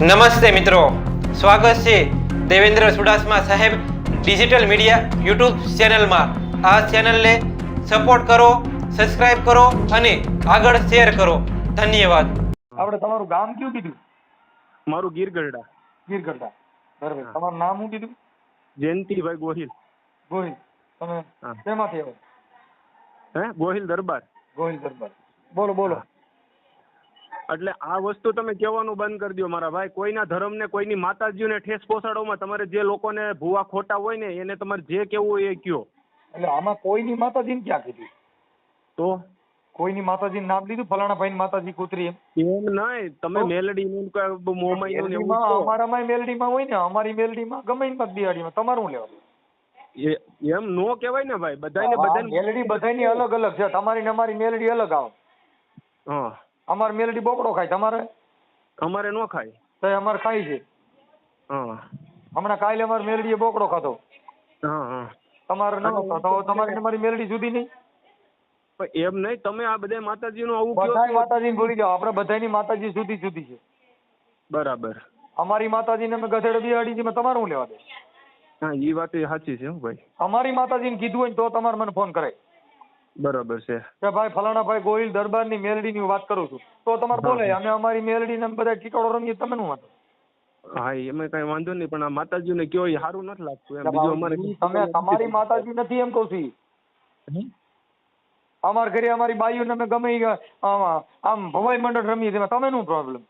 નમસ્તે મિત્રો. સ્વાગત છે દેવેન્દ્ર સુડાસમા સાહેબ ડિજિટલ મીડિયા યુટ્યુબ ચેનલમાં. આ ચેનલને સપોર્ટ કરો સબસ્ક્રાઇબ કરો અને આગળ શેર કરો. ધન્યવાદ. આપણે તમારું ગામ કયું કીધું? મારું ગીરગરડા ગઢડા બરાબર. તમારું નામ શું કીધું? જયંતિભાઈ ગોહિલ. ગોહિલ. તમે હા. શેમાંથી આવો? હે? ગોહિલ દરબાર. ગોહિલ દરબાર. બોલો બોલો. એટલે આ વસ્તુ તમે કહેવાનું બંધ કરી દો મારા ભાઈ. કોઈના ધર્મને કોઈની માતાજીઓને ઠેસ પહોંચાડવામાં તમારે જે લોકોને ભૂવા ખોટા હોય ને એને તમારે જે કેવું હોય એ કયો. એટલે આમાં કોઈની માતાજીને ક્યાં કીધું? તો? કોઈની માતાજી નામ લીધું? ફલાણા ભાઈ માતાજી કૂતરી એમ? એમ નહીં. તમે મેલડી નું મોમાઈ નું ને અમારામાં મેલડીમાં હોય ને અમારી મેલડીમાં ગમે એની દિવાળીમાં તમારું લેવાનું? એમ નો કહેવાય ને ભાઈ. બધાને બધાને મેલડી બધાની અલગ અલગ છે. તમારી ને અમારી મેલડી અલગ આવે. હા. અમારી મેલડી બોકડો ખાય તમારે અમારે? નો ખાય. તો અમારે ખાય છે. હા. હમણાં કાલે અમારે મેલડીએ બોકડો ખાધો. હા હા. તમારે ન ખાતો તમારી અમારી મેલડી જુદી નહીં? પણ એમ નહીં તમે આ બધા માતાજીનું આવું બધા માતાજી? ભૂલી જાઓ. આપણે બધાની માતાજી જુદી જુદી છે. બરાબર. અમારી માતાજીને અમે ગધેડે બિહાડી છે તમારે લેવા દે હા એ વાત એ સાચી છે ભાઈ. અમારી માતાજીને કીધું હોય ને તો તમારે મને ફોન કરાય. બરાબર છે. કે ભાઈ ફલાણા ભાઈ ગોહિલ દરબારની મેલડીની ની વાત કરું છું. તો તમારે. બોલે અમે અમારી મેલડીને ને બધા ટીકાડો રમીએ તમે શું વાંધો? હા એમાં કઈ વાંધો નહીં પણ આ માતાજીને કયો એ સારું નથી લાગતું એમ. બીજું અમારે તમે તમારી માતાજી નથી એમ કહું છું. અમાર ઘરે અમારી બાઈઓને અમે ગમે આમ આમ ભવાઈ મંડળ રમીએ તેમાં તમે નું પ્રોબ્લેમ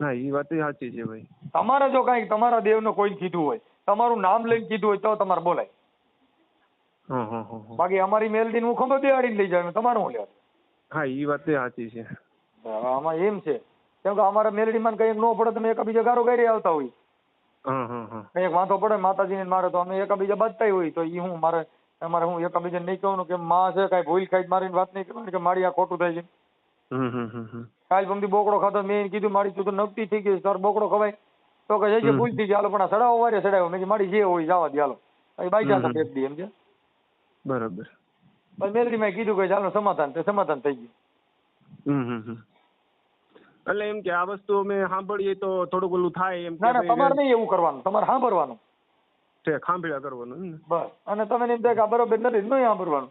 ના એ વાત સાચી છે ભાઈ. તમારે જો કાંઈક તમારા દેવને કોઈ કીધું હોય તમારું નામ લઈને કીધું હોય તો તમારે બોલાય. બાકી અમારી મેલડીને હું ખબર બેહાડીને લઈ જાય તમારું હું લેવા હા એ વાત સાચી છે. આમાં એમ છે. કેમ કે અમારા મેલડીમાં કઈ ન પડે તમે એકબીજા ગારો ગારી આવતા હોય. કઈ વાંધો પડે માતાજીને ને મારે તો અમે એકબીજા બાંધતા હોય તો એ હું મારે અમારે હું એકાબીજાને નહીં કહું કે માં છે કાંઈ ભૂલ ખાઈ મારીને વાત નહીં કરવાની કે મારી આ ખોટું થાય છે. કાલ પમદી બોકડો ખાતો મેં કીધું મારી તું તો નકટી થઈ ગઈ તાર બોકડો ખવાય. તો કે જઈ ભૂલ થઈ ગઈ હાલો પણ આ સડાવો વારે સડાવ્યો મેં મારી જે હોય જવા દે હાલો. બાઈ. જાતા એક દી એમ છે બરાબર. પછી મેલડીમાં કીધું કે ચાલો સમાધાન તે સમાધાન થઈ ગયું. હમ હમ હમ. એટલે એમ કે આ વસ્તુ અમે સાંભળીએ તો થોડુંક ઓલું થાય એમ ના ના તમારે નહીં એવું કરવાનું. તમારે સાંભળવાનું. છે ખાંભળ્યા કરવાનું એમ ને? બસ. અને તમે એમ થાય કે આ બરોબર નથી નહીં સાંભળવાનું.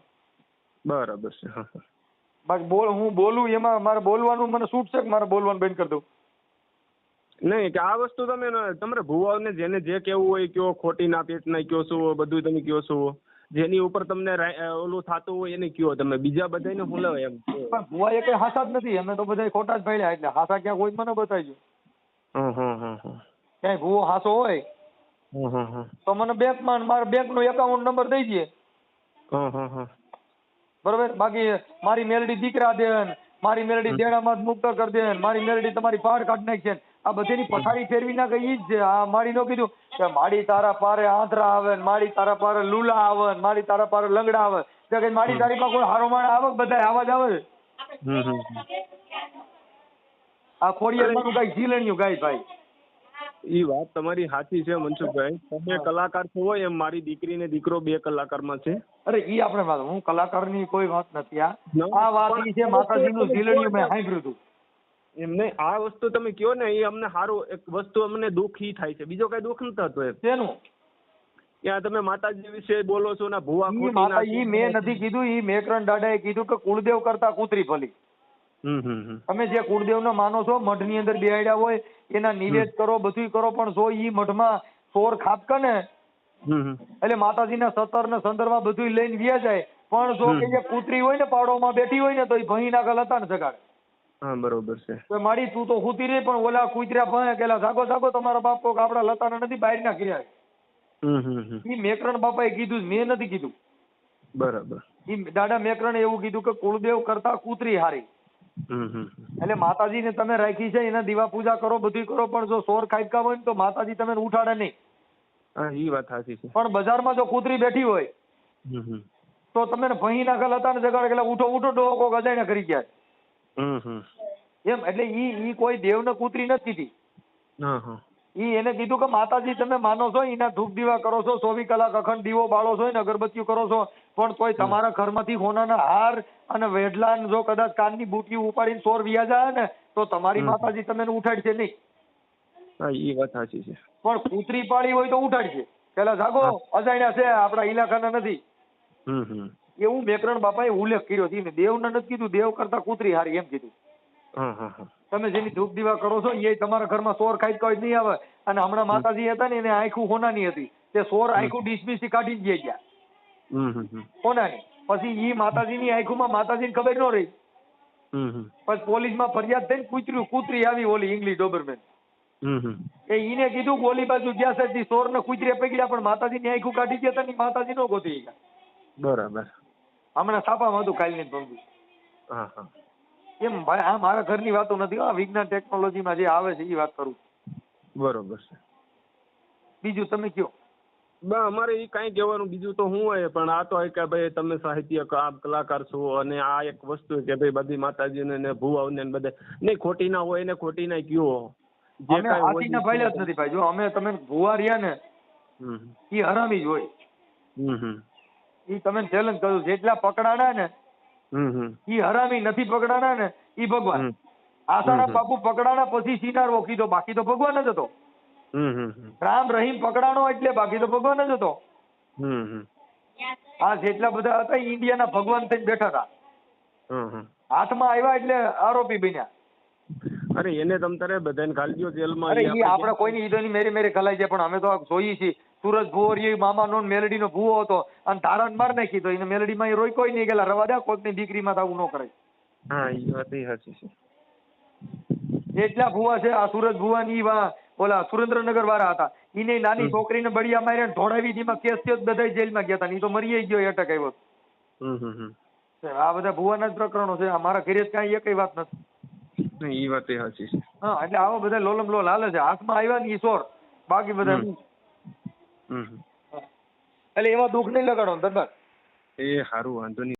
બરાબર છે હા હા. બાકી બોલ હું બોલું એમાં મારે બોલવાનું મને છૂટ છે કે મારે બોલવાનું બંધ કરી દઉં? નહીં કે આ વસ્તુ તમે તમારે ભુવાઓને જેને જે કેવું હોય કયો ખોટી ના પેટ ના કયો શું બધું તમે કયો છો જેની ઉપર તમને ઓલું થતું હોય એને કયો તમે બીજા બધાને હું લેવાય એમ પણ ભુવા એ કઈ હાસા જ નથી અમે તો બધા ખોટા જ ભાડ્યા એટલે હાસા ક્યાં કોઈ મને બતાવજો. ક્યાંય ભુવો હાસો હોય. તો મને બેંકમાં મારા બેંકનું એકાઉન્ટ નંબર દઈ દે. બરોબર બાકી મારી મેલડી દીકરા દે મારી મેલડી દેણામાં મુક્ત કરી દે મારી મેલડી તમારી પાડ કાઢ નાખશે. આ બધીની પથારી ફેરવી ના ગઈ જ આ માડી નો કીધું કે માડી તારા પારે આંધરા આવે ને માડી તારા પારે લુલા આવે ને માડી તારા પારે લંગડા આવે. તો કે માડી તારી પાસે કોઈ હારો માણ આવે બધા આવાજ આવે? છે? આ ખોડિયારમાંનું કાંઈક ઝીલણિયું ગાય ભાઈ. ઈ વાત તમારી સાચી છે મનસુખભાઈ. તમે કલાકાર છો એમ મારી દીકરી ને દીકરો બે કલાકારમાં છે. અરે ઈ આપણે વાત હું કલાકારની કોઈ વાત નથી આ વાત ઈ છે માતાજીનું જીલણ્યું મેં સાંભળ્યું હતું એમ નહીં. આ વસ્તુ તમે કયો ને એ અમને સારું એક વસ્તુ અમને દુઃખ ઈ થાય છે. બીજો કઈ દુઃખ નતો થતો એમ. શેનું? ત્યાં તમે માતાજી વિશે બોલો છો ને ભૂવા માતા ઈ મેં નથી કીધું ઈ મેકરણ દાદાએ કીધું કે કુળદેવ કરતા કૂતરી હમ તમે જે કુળદેવને માનો છો મઠની અંદર બેહાડ્યા હોય એના નિવેદ કરો બધુંય કરો પણ જો ઈ મઠમાં સોર ખાપકે ને એટલે માતાજી માતાજીના સતર ને સંદર્ભમાં બધુંય લઈને વ્યા જાય. પણ જો. કે કૂતરી હોય ને પાડોમાં બેઠી હોય ને તો એ ભણી નાખલ હતા ને જગાડે. હા બરોબર છે. તો માડી તું તો હુતી રહી પણ ઓલા કુતરા ભણે કેલા જાગો જાગો તમારા બાપ આપડા લતાના નથી બહાર ના કર્યા હમ હમ ઈ મેકરણ બાપાએ કીધું મેં નથી કીધું. બરાબર. ઈ દાદા મેકરણે એવું કીધું કે કુળદેવ કરતા કૂતરી હારી. એટલે માતાજીને તમે રાખી છે એના દીવા પૂજા કરો બધું કરો પણ જો સોર ખાઈકા હોય ને તો માતાજી તમે ઉઠાડે નહીં. હા ઈ વાત સાચી છે. પણ બજારમાં જો કૂતરી બેઠી હોય તો તમે ભહી નાખેલ હતા ને જગાડે એટલે ઉઠો ઉઠો ડોકો ગજાઈને કરી ગયા એમ એટલે ઈ ઈ કોઈ દેવને કૂતરી નથી કીધી ઈ એને કીધું કે માતાજી તમે માનો છો એના ધૂપ દીવા કરો છો ચોવીસ કલાક અખંડ દીવો બાળો છો ને અગરબત્તીઓ કરો છો પણ તોય તમારા ઘરમાંથી હોનાના હાર અને વેઢલા જો કદાચ કાનની બુટી ઉપાડીને સોર વ્યા જાય ને તો તમારી માતાજી તમને ઉઠાડશે નહીં. એ વાત સાચી છે. પણ કૂતરી પાડી હોય તો ઉઠાડશે પેલા જાગો અજાણ્યા છે આપણા ઇલાકાના નથી. હમ હમ. એવું મેકરણ બાપાએ ઉલ્લેખ કર્યો છે. દેવને નથી કીધું દેવ કરતા કૂતરી હારી એમ કીધું. તમે જેની ધૂપ દીવા કરો છો એ તમારા ઘરમાં સોર ખાઈ કોઈ નહીં આવે. અને હમણાં માતાજી હતા ને એને આંખું હોનાની હતી. તે સોર આંખું ડીસબીસી કાઢી જઈ ગયા. હોનાની. પછી ઈ માતાજીની આંખુમાં માતાજીને ખબર ન રહી. પછી પોલીસમાં ફરિયાદ થઈને કૂતર્યું. કૂતરી આવી ઓલી ઇંગ્લિશ ડોબરમેન. એ ઈને કીધું ગોલી ઓલી બાજુ ગયા છે સોર ને કૂતરી પકડ્યા પણ માતાજીની આંખું કાઢી ગયા હતા ને માતાજી નો ગોતી ગયા. બરાબર. હમણાં છાપામાં હતું કાલની પંક્તિ હા હા. એમ ભાઈ આ મારા ઘરની વાતો નથી. આ વિજ્ઞાન ટેકનોલોજીમાં જે આવે છે એ વાત કરું બરોબર છે. બીજું તમે કયો? બા અમારે એ કાંઈ કહેવાનું. બીજું તો હું હોય પણ આ તો હોય કે ભાઈ તમે સાહિત્ય આ કલાકાર છો અને આ એક વસ્તુ કે ભાઈ બધી માતાજીને ને ભુવાઓને ને બધે. નહીં ખોટી ના હોય ને ખોટી ના કયો. જે કાંઈ હાથીના ના ભાઈ જ નથી ભાઈ. જો અમે તમે ભુવા રહ્યા ને હમ એ હરામી જ હોય. હમ હમ. એ તમે ચેલેન્જ કર્યું. જેટલા પકડાના ને એ હરામી નથી પકડાના ને એ ભગવાન. આસારામ બાપુ પકડાના પછી સિનારવો કીધો. બાકી તો ભગવાન જ હતો. રામ રહીમ પકડાણો એટલે બાકી તો ભગવાન જ હતો. આ જેટલા બધા હતા એ ઇન્ડિયાના ભગવાન થઈને બેઠા હતા. હાથમાં આવ્યા એટલે આરોપી બન્યા. અરે એને તમ તારે બધાને ખાલી દો જેલમાં અરે ઈ આપણે કોઈની ઈદોની મેરે મેરે ખલાઈ છે પણ અમે તો જોઈએ છીએ. સુરજ ભુવો રહ્યો મામાનો ને મેલડીનો ભુવો હતો. અને ધારણ માર નાખી તો એને મેલડીમાં ઈ રોઈ કોઈ નહીં ગયેલા. રવા દે કોઈકની દીકરીમાં આવું ન કરે હા એ વાત સાચી છે. એટલા ભુવા છે આ સુરજ ભુવા ની વા ઓલા સુરેન્દ્રનગર વાળા હતા. એને નાની છોકરીને બળિયા માર્યા ઢોળાવી દીમાં કેસ થયો બધા જેલમાં ગયા હતા. ને તો મરી ગયો એટક આવ્યો. આ બધા ભુવાના જ પ્રકરણો છે. અમારા ઘરે જ કાંઈ એકય વાત નથી. એ વાત એ સાચી છે. હા એટલે આવા બધા લોલમ લોલ હાલે છે. હાથમાં આવ્યા ને ઈ સોર બાકી બધા. એટલે એમાં દુઃખ નહીં લગાડવાનું દરબાર એ સારું વાંધો નહીં.